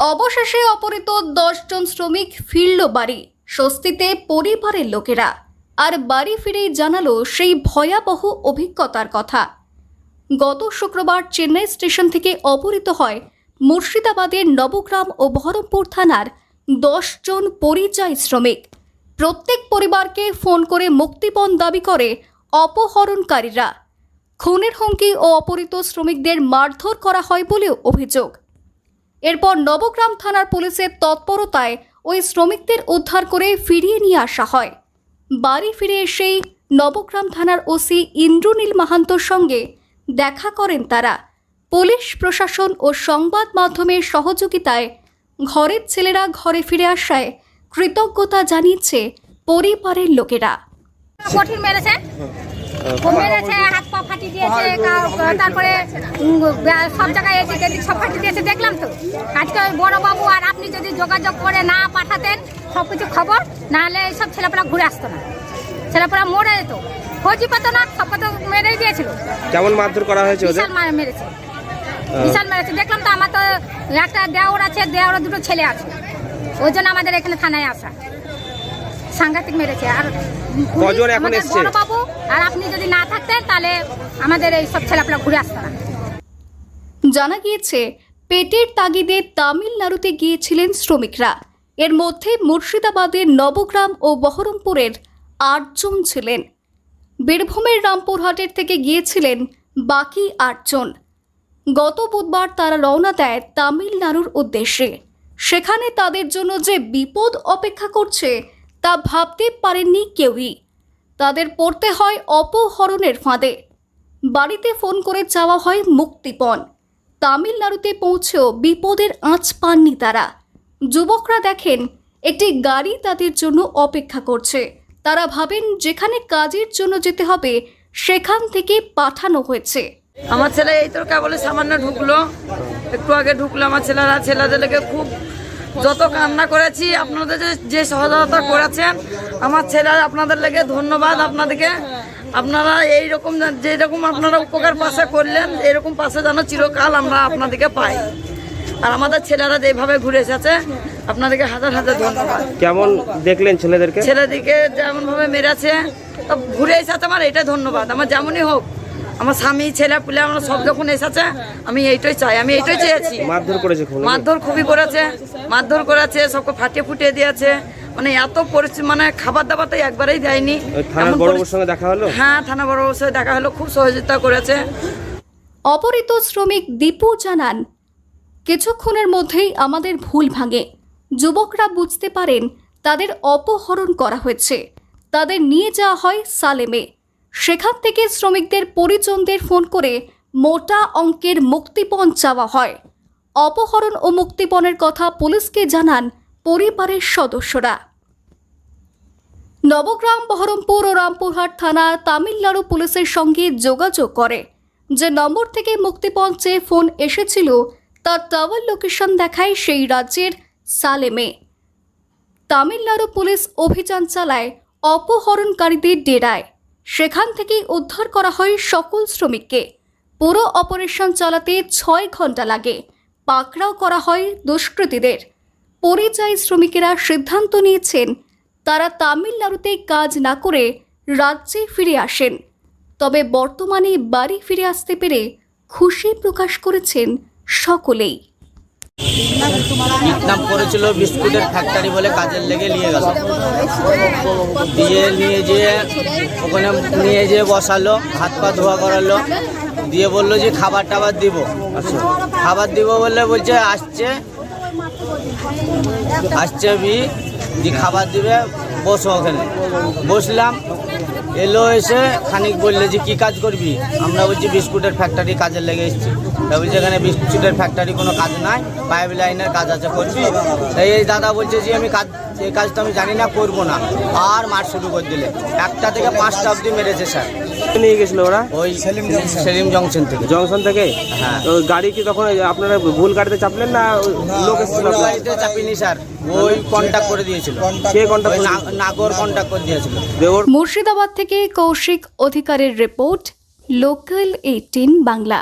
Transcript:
অবশেষে অপহৃত দশজন শ্রমিক ফিরল বাড়ি। স্বস্তিতে পরিবারের লোকেরা। আর বাড়ি ফিরেই জানালো সেই ভয়াবহ অভিজ্ঞতার কথা। গত শুক্রবার চেন্নাই স্টেশন থেকে অপহৃত হয় মুর্শিদাবাদের নবগ্রাম ও বহরমপুর থানার দশজন পরিযায়ী শ্রমিক। প্রত্যেক পরিবারকে ফোন করে মুক্তিপণ দাবি করে অপহরণকারীরা। খুনের হুমকি ও অপহৃত শ্রমিকদের মারধর করা হয় বলেও অভিযোগ। এরপর নবগ্রাম থানার পুলিশের তৎপরতায় ওই শ্রমিকদের উদ্ধার করে ফিরিয়ে নিয়ে আসা হয়। বাড়ি ফিরে এসেই নবগ্রাম থানার ওসি ইন্দ্রনীল মাহান্তর সঙ্গে দেখা করেন তারা। পুলিশ, প্রশাসন ও সংবাদ মাধ্যমের সহযোগিতায় ঘরের ছেলেরা ঘরে ফিরে আসায় কৃতজ্ঞতা জানিয়েছে পরিবারের লোকেরা। কঠিন মেরেছে? মেরেছে হাত পা ফাটিয়ে দিয়েছে তারপরে সব জায়গায় এদিক এদিক সব ফাটিয়ে দিয়েছে দেখলাম তো। আজকে ওই বড় বাবু আর আপনি যদি যোগাযোগ করে না পাঠাতেন সব কিছু খবর নাহলে সব ছেলেপেলা ঘুরে আসতো না। ছেলেপেলা মরে যেত। খোঁজই পেতো না সব দিয়েছিল। কেমন মারধর করা হয়েছে বিশাল মার মেরেছে। বিশাল মেরেছে। দেখলাম তো আমার তো একটা দেওর আছে দেওর দুটো ছেলে আছে। ওই জন্য আমাদের এখানে থানায় আসা। সাংঘাতিক মেরেছে। আর কজন এখন এসছে? বাবু আর আপনি যদি না থাকতেন তাহলে আমাদের এই সব ছেলেপেলা ঘুরে আসতো না। জানা গিয়েছে পেটের তাগিদে তামিলনাড়ুতে গিয়েছিলেন শ্রমিকরা। এর মধ্যে মুর্শিদাবাদের নবগ্রাম ও বহরমপুরের আটজন ছিলেন। বীরভূমের রামপুরহাটের থেকে গিয়েছিলেন বাকি আটজন। গত বুধবার তারা রওনা দেয় তামিলনাড়ুর উদ্দেশ্যে। সেখানে তাদের জন্য যে বিপদ অপেক্ষা করছে তা ভাবতে পারেননি কেউই। তাদের পড়তে হয় অপহরণের ফাঁদে। বাড়িতে ফোন করে চাওয়া হয় মুক্তিপণ। তামিলনাড়ুতে পৌঁছেও বিপদের আঁচ পাননি তারা। যুবকরা দেখেন, একটি গাড়ি তাদের জন্য অপেক্ষা করছে। তারা ভাবেন, যেখানে কাজের জন্য যেতে হবে, সেখান থেকে পাঠানো হয়েছে। আমার ছেলে এই তো কেবলে সামান্য ঢুকলো। একটু আগে ঢুকলো আমার ছেলেরা। ছেলেদেরকে খুব যত কান্না করেছি আপনাদের যে সহযোগিতা করেছেন আমার ছেলেরা আপনাদের লেগে ধন্যবাদ আপনাদেরকে। আপনারা এই রকম যেরকম আপনারা উপকার পাশে করলেন এরকম পাশে যেন চিরকাল আমরা আপনাদেরকে পাই। আর আমাদের ছেলেরা যেভাবে ঘুরে এসেছে আপনাদেরকে হাজার হাজার ধন্যবাদ। কেমন দেখলেন ছেলেদেরকে? ছেলেদিকে যেমন ভাবে মেরেছে তা ঘুরে এসেছে আমার এটাই ধন্যবাদ। আমার যেমনই হোক আমার স্বামী ছেলে পুলে আমার সব যখন এসেছে। আমি এইটাই চাই আমি এইটাই চেয়েছি। মারধর করেছে মারধর খুবই করেছে মারধর করেছে সবকে ফাটিয়ে ফুটিয়ে দিয়েছে। মানে এত পরিস্থিতি মানে খাবার দাবার তো একবারেই দেয়নি। সঙ্গে দেখা হলো? হ্যাঁ থানা বড় সাথে দেখা হলো খুব সহযোগিতা করেছে। অপহৃত শ্রমিক দীপু জানান কিছুক্ষণের মধ্যেই আমাদের ভুল ভাঙে। যুবকরা বুঝতে পারেন তাদের অপহরণ করা হয়েছে। তাদের নিয়ে যাওয়া হয় সালেমে। সেখান থেকে শ্রমিকদের পরিজনদের ফোন করে মোটা অঙ্কের মুক্তিপণ চাওয়া হয়। অপহরণ ও মুক্তিপণের কথা পুলিশকে জানান পরিবারের সদস্যরা। নবগ্রাম, বহরমপুর ও রামপুরহাট থানা তামিলনাড়ু পুলিশের সঙ্গে যোগাযোগ করে। যে নম্বর থেকে মুক্তিপণ চেয়ে ফোন এসেছিল, তার টাওয়ার লোকেশন দেখায় সেই রাজ্যের সালেমে। তামিলনাড়ু পুলিশ অভিযান চালায়, অপহরণকারীদের ডেরায়। সেখান থেকেই উদ্ধার করা হয় সকল শ্রমিককে। পুরো অপারেশন চালাতে ছয় ঘণ্টা লাগে। পাকড়াও করা হয় দুষ্কৃতীদের। পরিযায়ী শ্রমিকেরা সিদ্ধান্ত নিয়েছেন, তারা তামিলনাড়ুতে কাজ না করে রাজ্যে ফিরে আসেন। তবে বর্তমানে বাড়ি ফিরে আসতে পেরে খুশি প্রকাশ করেছেন সকলেই। নাম করেছিল বিস্কুটের ফ্যাক্টরি বলে কাজের লেগে নিয়ে গেল। দিয়ে নিয়ে যেয়ে ওখানে নিয়ে যেয়ে বসালো, হাত পা ধোয়া করালো, দিয়ে বলল যে খাবার টাবার দিব। খাবার দিব বললে বলছে, আসছে আসছে বি খাবার দিবে, বসো ওখানে। বসলাম এলো এসে খানিক বললে যে, কি কাজ করবি? আমরা বলছি, বিস্কুটের ফ্যাক্টরি কাজে লেগে এসেছি। তা বলছি, এখানে বিস্কুটের ফ্যাক্টরি কোনো কাজ নাই পাইপ লাইনের কাজ আছে, করবি? এই দাদা বলছে যে, আমি কাজ এই কাজটা আমি জানি না করব না। আর মার শুরু করে দিলে। একটা থেকে পাঁচটা অবধি মেরেছে স্যার। নিয়ে গেছিল ওরা? ওই সেলিম জংশন। থেকে। জংশন থেকে? হ্যাঁ। তো গাড়ি কি তখন আপনারা ভুল গাড়িতে চাপলেন না লোক এসেছিল গাড়িতে চাপিনি স্যার। ওই কন্ট্যাক্ট করে দিয়েছিল। কে contact ওই নাগর কন্ট্যাক্ট করে দিয়েছিল। মুর্শিদাবাদ থেকে কৌশিক অধিকারের রিপোর্ট লোকাল এইটিন বাংলা।